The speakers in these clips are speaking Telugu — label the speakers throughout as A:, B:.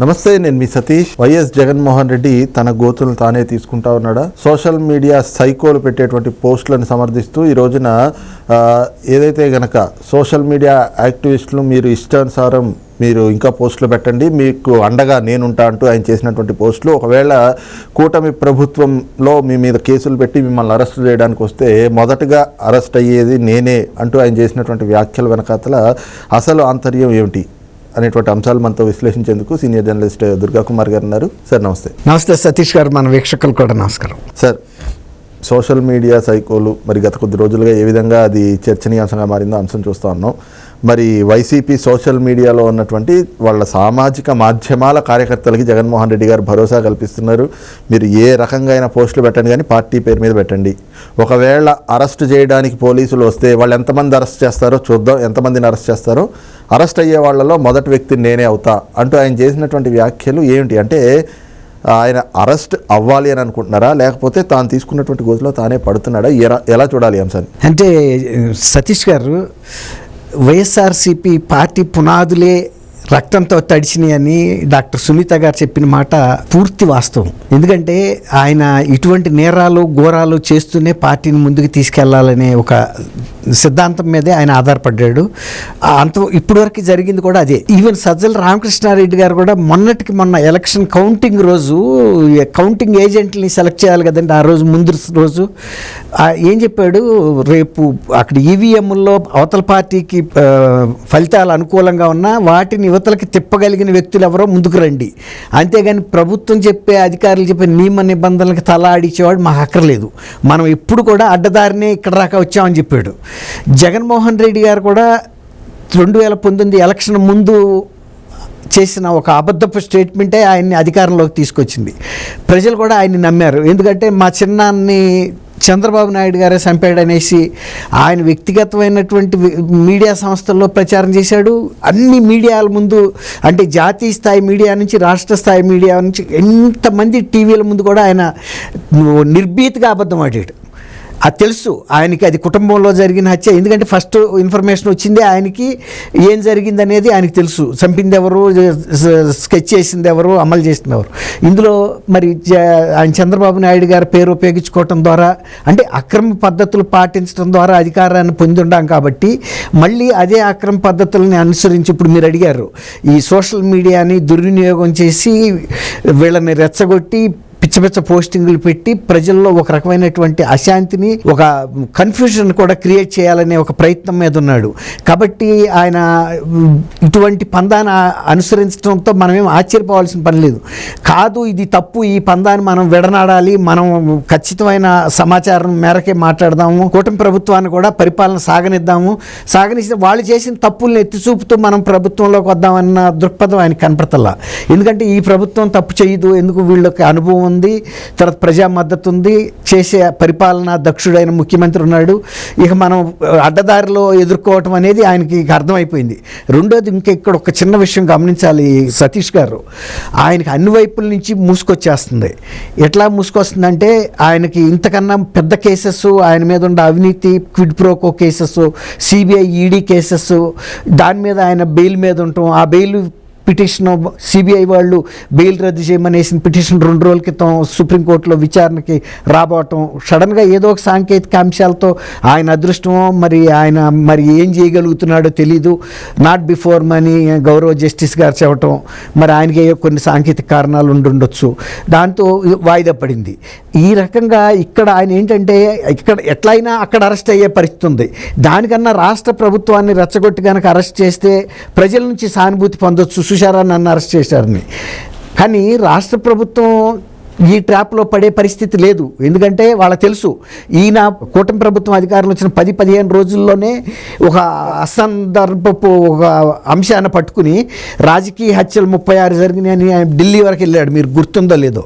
A: నమస్తే నేను మీ సతీష్. వైఎస్ జగన్మోహన్ రెడ్డి తన గోతులను తానే తీసుకుంటా ఉన్నాడా? సోషల్ మీడియా సైకోలు పెట్టేటువంటి పోస్టులను సమర్థిస్తూ ఈ రోజున ఏదైతే గనక సోషల్ మీడియా యాక్టివిస్టులు మీరు ఇష్టానుసారం మీరు ఇంకా పోస్టులు పెట్టండి మీకు అండగా నేనుంటా అంటూ ఆయన చేసినటువంటి పోస్టులు ఒకవేళ కూటమి ప్రభుత్వంలో మీ మీద కేసులు పెట్టి మిమ్మల్ని అరెస్ట్ చేయడానికి వస్తే మొదటగా అరెస్ట్ అయ్యేది నేనే అంటూ ఆయన చేసినటువంటి వ్యాఖ్యల వెనకాతల అసలు ఆంతర్యం ఏమిటి? అనేటువంటి అంశాలు మనతో విశ్లేషించేందుకు సీనియర్ జర్నలిస్ట్ దుర్గా కుమార్ గారు ఉన్నారు. సార్ నమస్తే.
B: నమస్తే సతీష్ గారు మన వీక్షకులు కూడా నమస్కారం.
A: సార్ సోషల్ మీడియా సైకోలు మరి గత కొద్ది రోజులుగా ఏ విధంగా అది చర్చనీయాంశంగా మారిందో అంశం చూస్తూ ఉన్నాం. మరి వైసీపీ సోషల్ మీడియాలో ఉన్నటువంటి వాళ్ళ సామాజిక మాధ్యమాల కార్యకర్తలకి జగన్మోహన్ రెడ్డి గారు భరోసా కల్పిస్తున్నారు. మీరు ఏ రకంగా అయినా పోస్టులు పెట్టండి కానీ పార్టీ పేరు మీద పెట్టండి. ఒకవేళ అరెస్ట్ చేయడానికి పోలీసులు వస్తే వాళ్ళు ఎంతమంది అరెస్ట్ చేస్తారో చూద్దాం ఎంతమందిని అరెస్ట్ చేస్తారో. అరెస్ట్ అయ్యే వాళ్ళలో మొదటి వ్యక్తిని నేనే అవుతా అంటూ ఆయన చేసినటువంటి వ్యాఖ్యలు ఏమిటి? అంటే ఆయన అరెస్ట్ అవ్వాలి అని అనుకుంటున్నారా? లేకపోతే తాను తీసుకున్నటువంటి గోతులో తానే పడుతున్నాడా? ఎలా ఎలా చూడాలి అంశాన్ని
B: అంటే సతీష్ గారు వైఎస్ఆర్సీపీ పార్టీ పునాదులే రక్తంతో తడిచినాయని డాక్టర్ సునీత గారు చెప్పిన మాట పూర్తి వాస్తవం. ఎందుకంటే ఆయన ఇటువంటి నేరాలు ఘోరాలు చేస్తూనే పార్టీని ముందుకు తీసుకెళ్ళాలనే ఒక సిద్ధాంతం మీదే ఆయన ఆధారపడ్డాడు. అంత ఇప్పటివరకు జరిగింది కూడా అదే. ఈవెన్ సజ్జల రామకృష్ణారెడ్డి గారు కూడా మొన్నటికి మొన్న ఎలక్షన్ కౌంటింగ్ రోజు కౌంటింగ్ ఏజెంట్ని సెలెక్ట్ చేయాలి కదండి ఆ రోజు ముందు రోజు. ఏం చెప్పాడు? రేపు అక్కడ ఈవీఎంలో అవతల పార్టీకి ఫలితాలు అనుకూలంగా ఉన్నా వాటిని యువతలకి తిప్పగలిగిన వ్యక్తులు ఎవరో ముందుకు రండి. అంతేగాని ప్రభుత్వం చెప్పే అధికారులు చెప్పే నియమ నిబంధనలకు తల ఆడిచేవాడు మాకు అక్కర్లేదు. మనం ఎప్పుడు కూడా అడ్డదారినే ఇక్కడ దాకా వచ్చామని చెప్పాడు. జగన్మోహన్ రెడ్డి గారు కూడా రెండు వేల పంతొమ్మిది ఎలక్షన్ ముందు చేసిన ఒక అబద్ధపు స్టేట్మెంటే ఆయన్ని అధికారంలోకి తీసుకొచ్చింది. ప్రజలు కూడా ఆయన్ని నమ్మారు. ఎందుకంటే మా చిన్నాన్ని చంద్రబాబు నాయుడు గారే చంపాడనేసి ఆయన వ్యక్తిగతమైనటువంటి మీడియా సంస్థల్లో ప్రచారం చేశాడు. అన్ని మీడియాల ముందు అంటే జాతీయ స్థాయి మీడియా నుంచి రాష్ట్ర స్థాయి మీడియా నుంచి ఎంతమంది టీవీల ముందు కూడా ఆయన నిర్భీతిగా అబద్ధం ఆడాడు. అది తెలుసు. ఆయనకి అది కుటుంబంలో జరిగిన హత్య. ఎందుకంటే ఫస్ట్ ఇన్ఫర్మేషన్ వచ్చింది ఆయనకి ఏం జరిగింది అనేది ఆయనకి తెలుసు. చంపింది ఎవరు స్కెచ్ చేసింది ఎవరు అమలు చేసింది ఎవరు ఇందులో మరి జ- ఆయన చంద్రబాబు నాయుడు గారి పేరు ఉపయోగించుకోవటం ద్వారా అంటే అక్రమ పద్ధతులు పాటించడం ద్వారా అధికారాన్ని పొందుండాం కాబట్టి మళ్ళీ అదే అక్రమ పద్ధతులని అనుసరించి ఇప్పుడు మీరు అడిగారు. ఈ సోషల్ మీడియాని దుర్వినియోగం చేసి వీళ్ళని రెచ్చగొట్టి పిచ్చ పిచ్చ పోస్టింగులు పెట్టి ప్రజల్లో ఒక రకమైనటువంటి అశాంతిని ఒక కన్ఫ్యూజన్ కూడా క్రియేట్ చేయాలనే ఒక ప్రయత్నం మీద ఉన్నాడు. కాబట్టి ఆయన ఇటువంటి పందాన్ని అనుసరించడంతో మనమేం ఆశ్చర్యపోవాల్సిన పని లేదు. కాదు ఇది తప్పు ఈ పందాన్ని మనం విడనాడాలి మనం ఖచ్చితమైన సమాచారం మేరకే మాట్లాడదాము కూటమి ప్రభుత్వాన్ని కూడా పరిపాలన సాగనిద్దాము. సాగనిస్తే వాళ్ళు చేసిన తప్పుల్ని ఎత్తి చూపుతూ మనం ప్రభుత్వంలోకి వద్దామన్న దృక్పథం ఆయన కనపడతల్లా ఎందుకంటే ఈ ప్రభుత్వం తప్పు చేయదు ఎందుకు వీళ్ళకి అనుభవం ఉంది తర్వాత ప్రజా మద్దతు ఉంది చేసే పరిపాలన దక్షుడైన ముఖ్యమంత్రి ఉన్నాడు. ఇక మనం అడ్డదారిలో ఎదుర్కోవటం అనేది ఆయనకి అర్థమైపోయింది. రెండోది ఇంకా ఇక్కడ ఒక చిన్న విషయం గమనించాలి సతీష్ గారు. ఆయనకి అన్ని వైపుల నుంచి మూసుకొచ్చేస్తుంది. ఎట్లా మూసుకొస్తుందంటే ఆయనకి ఇంతకన్నా పెద్ద కేసెస్ ఆయన మీద ఉండే అవినీతి quid pro quo cases CBI ED cases దాని మీద ఆయన బెయిల్ మీద ఉండటం ఆ బెయిల్ పిటిషన్ సిబిఐ వాళ్ళు బెయిల్ రద్దు చేయమనేసిన పిటిషన్ రెండు రోజుల క్రితం సుప్రీంకోర్టులో విచారణకి రాబోవటం సడన్గా ఏదో ఒక సాంకేతిక అంశాలతో ఆయన అదృష్టమో మరి ఆయన మరి ఏం చేయగలుగుతున్నాడో తెలీదు. నాట్ బిఫోర్ మనీ గౌరవ జస్టిస్ గారు చెప్పటం మరి ఆయనకి ఏ కొన్ని సాంకేతిక కారణాలు ఉండుండొచ్చు దాంతో వాయిదా పడింది. ఈ రకంగా ఇక్కడ ఆయన ఏంటంటే ఇక్కడ ఎట్లయినా అక్కడ అరెస్ట్ అయ్యే పరిస్థితి ఉంది. దానికన్నా రాష్ట్ర ప్రభుత్వాన్ని రెచ్చగొట్టి కనుక అరెస్ట్ చేస్తే ప్రజల నుంచి సానుభూతి పొందొచ్చు. సుషారా నన్ను అరెస్ట్ చేశారని. కానీ రాష్ట్ర ప్రభుత్వం ఈ ట్రాప్లో పడే పరిస్థితి లేదు. ఎందుకంటే వాళ్ళకి తెలుసు ఈయన కూటమి ప్రభుత్వం అధికారంలో వచ్చిన పది పదిహేను రోజుల్లోనే ఒక అసందర్భపు ఒక అంశాన్ని పట్టుకుని రాజకీయ హత్యలు ముప్పై ఆరు జరిగినాయని ఆయన ఢిల్లీ వరకు వెళ్ళాడు. మీరు గుర్తుందో లేదో.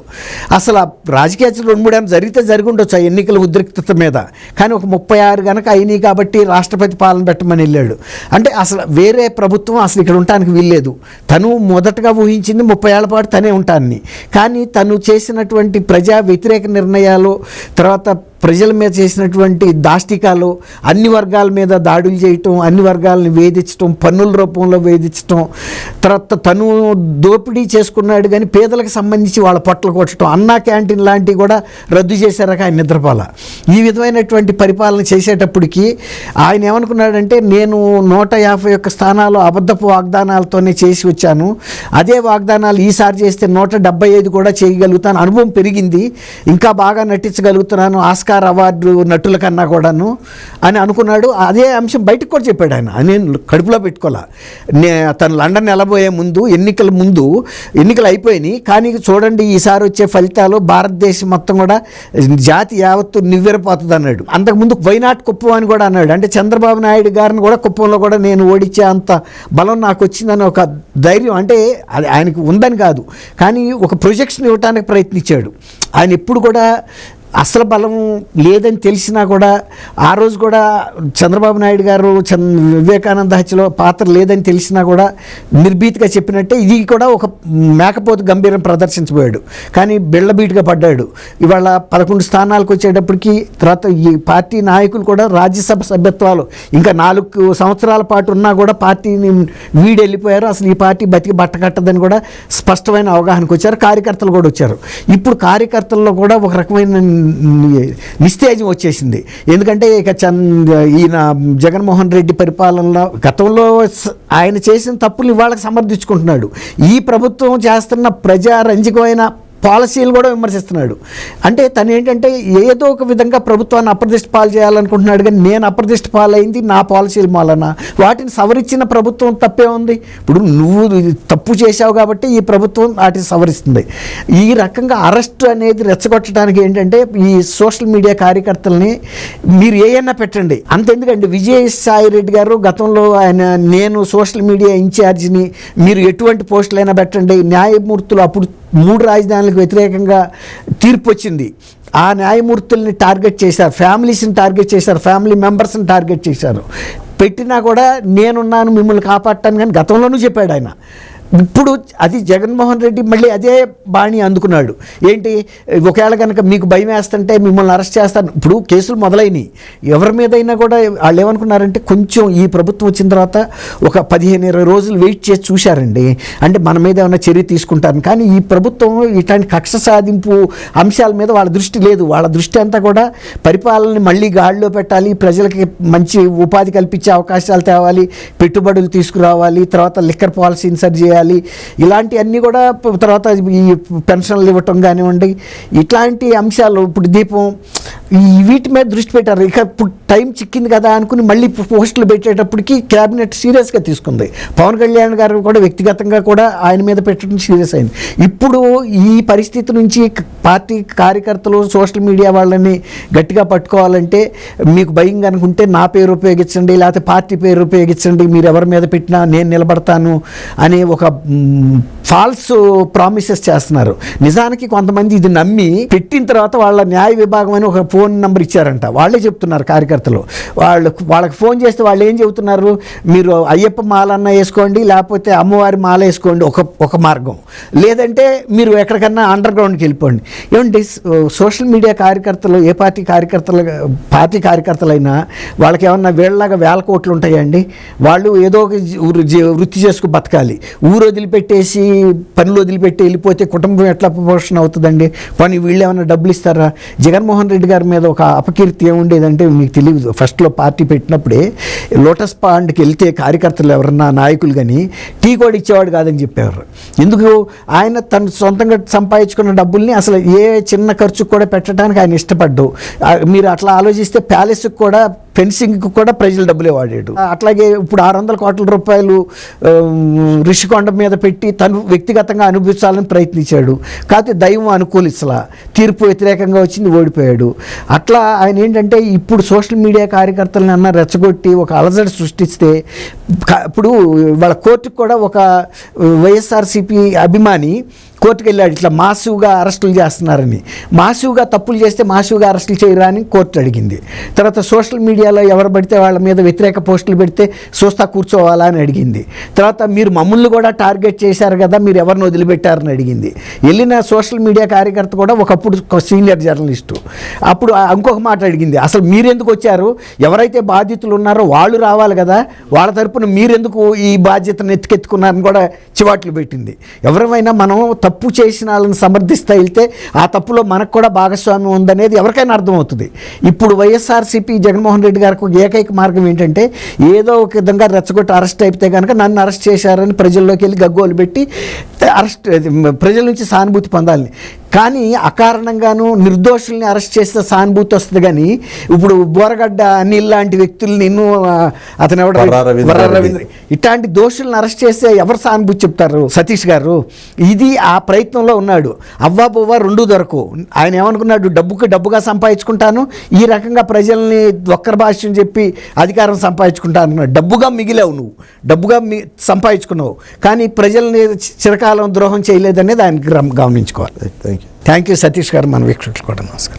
B: అసలు ఆ రాజకీయ హత్యలు రెండు మూడు ఏమైనా జరిగితే జరిగి ఉండొచ్చు ఆ ఎన్నికల ఉద్రిక్తత మీద. కానీ ఒక ముప్పై ఆరు కనుక అయినాయి కాబట్టి రాష్ట్రపతి పాలన పెట్టమని వెళ్ళాడు. అంటే అసలు వేరే ప్రభుత్వం అసలు ఇక్కడ ఉండటానికి వీల్లేదు. తను మొదటగా ఊహించింది ముప్పై ఏళ్ళ పాటు తనే ఉంటానని. కానీ తను చేసిన చేసినటువంటి ప్రజా వ్యతిరేక నిర్ణయాలు తర్వాత ప్రజల మీద చేసినటువంటి దాష్టికాలు అన్ని వర్గాల మీద దాడులు చేయటం అన్ని వర్గాలను వేధించటం పన్నుల రూపంలో వేధించటం తర్వాత తను దోపిడీ చేసుకున్నాడు కానీ పేదలకు సంబంధించి వాళ్ళ పొట్టలు కొట్టడం అన్నా క్యాంటీన్ లాంటివి కూడా రద్దు చేశారక ఆయన నిద్రపాల. ఈ విధమైనటువంటి పరిపాలన చేసేటప్పటికి ఆయన ఏమనుకున్నాడంటే నేను నూట యాభై ఒక్క స్థానాలు అబద్ధపు వాగ్దానాలతోనే చేసి వచ్చాను. అదే వాగ్దానాలు ఈసారి చేస్తే నూట డెబ్బై ఐదు కూడా చేయగలుగుతాను. అనుభవం పెరిగింది. ఇంకా బాగా నటించగలుగుతున్నాను. ఆస్కారం అవార్డు నటుల కన్నా కూడాను అని అనుకున్నాడు. అదే అంశం బయటకు కూడా చెప్పాడు ఆయన. నేను కడుపులో పెట్టుకోలే నే తను లండన్ వెళ్ళబోయే ముందు ఎన్నికల ముందు ఎన్నికలు అయిపోయినాయి. కానీ చూడండి ఈసారి వచ్చే ఫలితాలు భారతదేశం మొత్తం కూడా జాతి యావత్తు నివ్వెరపోతుంది అన్నాడు. అంతకుముందు వైనాట్ కుప్పం అని కూడా అన్నాడు. అంటే చంద్రబాబు నాయుడు గారిని కూడా కుప్పంలో కూడా నేను ఓడించే అంత బలం నాకు వచ్చిందని ఒక ధైర్యం. అంటే అది ఆయనకు ఉందని కాదు. కానీ ఒక ప్రొజెక్షన్ ఇవ్వడానికి ప్రయత్నించాడు. ఆయన ఎప్పుడు కూడా అసలు బలం లేదని తెలిసినా కూడా ఆ రోజు కూడా చంద్రబాబు నాయుడు గారు చంద్ర వివేకానంద హత్యలో పాత్ర లేదని తెలిసినా కూడా నిర్భీతిగా చెప్పినట్టే ఇది కూడా ఒక మేకపోతు గంభీరం ప్రదర్శించబోయాడు. కానీ బిళ్ళబీటుగా పడ్డాడు. ఇవాళ పదకొండు స్థానాలకు వచ్చేటప్పటికి తర్వాత ఈ పార్టీ నాయకులు కూడా రాజ్యసభ సభ్యత్వాలు ఇంకా నాలుగు సంవత్సరాల పాటు ఉన్నా కూడా పార్టీని వీడి వెళ్ళిపోయారు అసలు ఈ పార్టీ బతికి బట్ట కట్టదని కూడా స్పష్టమైన అవగాహనకు వచ్చారు. కార్యకర్తలు కూడా వచ్చారు. ఇప్పుడు కార్యకర్తల్లో కూడా ఒక రకమైన నిస్తేజం వచ్చేసింది. ఎందుకంటే ఇక చంద్ ఈయన జగన్మోహన్ రెడ్డి పరిపాలనలో గతంలో ఆయన చేసిన తప్పులు ఇవాళకి సమర్థించుకుంటున్నాడు. ఈ ప్రభుత్వం చేస్తున్న ప్రజారంజకమైన పాలసీలు కూడా విమర్శిస్తున్నాడు. అంటే తను ఏంటంటే ఏదో ఒక విధంగా ప్రభుత్వాన్ని అప్రదిష్ట పాలు చేయాలనుకుంటున్నాడు కానీ నేను అప్రదిష్ట పాలైంది నా పాలసీల మూలన. వాటిని సవరించిన ప్రభుత్వం తప్పే ఉంది. ఇప్పుడు నువ్వు తప్పు చేశావు కాబట్టి ఈ ప్రభుత్వం వాటిని సవరిస్తుంది. ఈ రకంగా అరెస్ట్ అనేది రెచ్చగొట్టడానికి ఏంటంటే ఈ సోషల్ మీడియా కార్యకర్తల్ని మీరు ఏయన్నా పెట్టండి. అంతెందుకండి విజయసాయి రెడ్డి గారు గతంలో ఆయన నేను సోషల్ మీడియా ఇన్ఛార్జిని మీరు ఎటువంటి పోస్టులైనా పెట్టండి. న్యాయమూర్తులు అప్పుడు మూడు రాజధానులకు వ్యతిరేకంగా తీర్పు వచ్చింది. ఆ న్యాయమూర్తుల్ని టార్గెట్ చేశారు. ఫ్యామిలీస్ని టార్గెట్ చేశారు. ఫ్యామిలీ మెంబర్స్ని టార్గెట్ చేశారు. పెట్టినా కూడా నేనున్నాను మిమ్మల్ని కాపాడటాను కానీ గతంలోనూ చెప్పాడు ఆయన. ఇప్పుడు అది జగన్మోహన్ రెడ్డి మళ్ళీ అదే బాణి అందుకున్నాడు. ఏంటి? ఒకవేళ కనుక మీకు భయం వేస్తుంటే మిమ్మల్ని అరెస్ట్ చేస్తాను. ఇప్పుడు కేసులు మొదలైనవి ఎవరి మీదైనా కూడా వాళ్ళు ఏమనుకున్నారంటే కొంచెం ఈ ప్రభుత్వం వచ్చిన తర్వాత ఒక పదిహేను ఇరవై రోజులు వెయిట్ చేసి చూశారండి. అంటే మన మీద ఏమైనా చర్య తీసుకుంటారు కానీ ఈ ప్రభుత్వం ఇట్లాంటి కక్ష సాధింపు అంశాల మీద వాళ్ళ దృష్టి లేదు. వాళ్ళ దృష్టి అంతా కూడా పరిపాలనని మళ్ళీ గాడిలో పెట్టాలి. ప్రజలకి మంచి ఉపాధి కల్పించే అవకాశాలు తేవాలి. పెట్టుబడులు తీసుకురావాలి. తర్వాత లిక్కర్ పాలసీ సరి చేయాలి. ఇలాంటివన్నీ కూడా తర్వాత ఈ పెన్షన్లు ఇవ్వటం కానివ్వండి ఇట్లాంటి అంశాలు ఇప్పుడు దీపం ఈ వీటి మీద దృష్టి పెట్టారు. ఇక ఇప్పుడు టైం చిక్కింది కదా అనుకుని మళ్ళీ పోస్టులు పెట్టేటప్పటికి క్యాబినెట్ సీరియస్గా తీసుకుంది. పవన్ కళ్యాణ్ గారు కూడా వ్యక్తిగతంగా కూడా ఆయన మీద పెట్టడం సీరియస్ అయింది. ఇప్పుడు ఈ పరిస్థితి నుంచి పార్టీ కార్యకర్తలు సోషల్ మీడియా వాళ్ళని గట్టిగా పట్టుకోవాలంటే మీకు భయం అనుకుంటే నా పేరు ఉపయోగించండి లేకపోతే పార్టీ పేరు ఉపయోగించండి మీరు ఎవరి మీద పెట్టినా నేను నిలబడతాను అనే ఒక ఫాల్స్ ప్రామిసెస్ చేస్తున్నారు. నిజానికి కొంతమంది ఇది నమ్మి పెట్టిన తర్వాత వాళ్ళ న్యాయ విభాగం అని ఒక ఫోన్ నెంబర్ ఇచ్చారంట. వాళ్ళే చెప్తున్నారు కార్యకర్తలు. వాళ్ళు వాళ్ళకి ఫోన్ చేస్తే వాళ్ళు ఏం చెబుతున్నారు? మీరు అయ్యప్ప మాలన్న వేసుకోండి లేకపోతే అమ్మవారి మాల వేసుకోండి ఒక ఒక మార్గం. లేదంటే మీరు ఎక్కడికన్నా అండర్ గ్రౌండ్కి వెళ్ళిపోండి. ఏమంటే సోషల్ మీడియా కార్యకర్తలు ఏ పార్టీ కార్యకర్తలు పార్టీ కార్యకర్తలైనా వాళ్ళకి ఏమన్నా వీళ్ళలాగా వేల కోట్లు ఉంటాయండి? వాళ్ళు ఏదో ఒక వృత్తి చేసుకు బతకాలి. ఊరు వదిలిపెట్టేసి పనులు వదిలిపెట్టి వెళ్ళిపోతే కుటుంబం ఎట్లా పోషణ అవుతుందండి? పని వీళ్ళు ఏమైనా డబ్బులు ఇస్తారా? జగన్మోహన్ రెడ్డి గారు మీద ఒక అపకీర్తి ఏముండేదంటే మీకు తెలియదు ఫస్ట్లో పార్టీ పెట్టినప్పుడే లోటస్ పాండ్కి వెళ్తే కార్యకర్తలు ఎవరన్నా నాయకులు కానీ టీ కూడా ఇచ్చేవాడు కాదని చెప్పేవారు. ఎందుకు? ఆయన తను సొంతంగా సంపాదించుకున్న డబ్బుల్ని అసలు ఏ చిన్న ఖర్చు కూడా పెట్టడానికి ఆయన ఇష్టపడ్డు. మీరు అట్లా ఆలోచిస్తే ప్యాలెస్కి కూడా ఫెన్సింగ్కి కూడా ప్రజలు డబ్బులే వాడాడు. అట్లాగే ఇప్పుడు ఆరు వందల కోట్ల రూపాయలు రిషికొండ మీద పెట్టి తను వ్యక్తిగతంగా అనుభవించాలని ప్రయత్నించాడు. కాకపోతే దైవం అనుకూలించలా తీర్పు వ్యతిరేకంగా వచ్చింది ఓడిపోయాడు. అట్లా ఆయన ఏంటంటే ఇప్పుడు సోషల్ మీడియా కార్యకర్తలను అన్న రెచ్చగొట్టి ఒక అలజడి సృష్టిస్తే ఇప్పుడు వాళ్ళ కోర్టుకు కూడా ఒక వైఎస్ఆర్సీపీ అభిమాని కోర్టుకు వెళ్ళాడు ఇట్లా మాసివ్గా అరెస్టులు చేస్తున్నారని. మాసివ్గా తప్పులు చేస్తే మాసివ్గా అరెస్టులు చేయరా అని కోర్టు అడిగింది. తర్వాత సోషల్ మీడియాలో ఎవరు పడితే వాళ్ళ మీద వ్యతిరేక పోస్టులు పెడితే చూస్తా కూర్చోవాలా అని అడిగింది. తర్వాత మీరు మమ్మల్ని కూడా టార్గెట్ చేశారు కదా మీరు ఎవరిని వదిలిపెట్టారని అడిగింది. వెళ్ళిన సోషల్ మీడియా కార్యకర్త కూడా ఒకప్పుడు సీనియర్ జర్నలిస్టు. అప్పుడు ఇంకొక మాట అడిగింది. అసలు మీరెందుకు వచ్చారు? ఎవరైతే బాధితులు ఉన్నారో వాళ్ళు రావాలి కదా. వాళ్ళ తరపున మీరెందుకు ఈ బాధ్యతను ఎత్తుకెత్తుకున్నారని కూడా చివాట్లు పెట్టింది. ఎవరైనా మనం తప్పు చేసిన వాళ్ళని సమర్థిస్తా వెళ్తే ఆ తప్పులో మనకు కూడా భాగస్వామ్యం ఉందనేది ఎవరికైనా అర్థమవుతుంది. ఇప్పుడు వైఎస్ఆర్సీపీ జగన్మోహన్ రెడ్డి గారికి ఒక ఏకైక మార్గం ఏంటంటే ఏదో ఒక విధంగా రెచ్చగొట్టి అరెస్ట్ అయిపోతే కనుక నన్ను అరెస్ట్ చేశారని ప్రజల్లోకి వెళ్ళి గగ్గోలు పెట్టి అరెస్ట్ అది ప్రజల నుంచి సానుభూతి పొందాలని. కానీ అకారణంగాను నిర్దోషుల్ని అరెస్ట్ చేస్తే సానుభూతి వస్తుంది కానీ ఇప్పుడు బోరగడ్డ అనిల్ లాంటి వ్యక్తులు నిన్ను అతను ఎవడ?
A: రవీంద్ర
B: ఇట్లాంటి దోషులను అరెస్ట్ చేస్తే ఎవరు సానుభూతి చెప్తారు? సతీష్ గారు. ఇది ఆ ప్రయత్నంలో ఉన్నాడు. అవ్వా బువ్వ రెండు దొరకు. ఆయన ఏమనుకున్నాడు? డబ్బుకి డబ్బుగా సంపాదించుకుంటాను ఈ రకంగా ప్రజల్ని ఒక్కర భాష్యం చెప్పి అధికారం సంపాదించుకుంటాను డబ్బుగా మిగిలావు నువ్వు. డబ్బుగా మీ సంపాదించుకున్నావు. కానీ ప్రజల్ని చిరకాలం ద్రోహం చేయలేదనేది ఆయన గమనించుకోవాలి.
A: Thank you
B: thank you Satish garu మన వీక్షకులు కూడా నమస్కారం.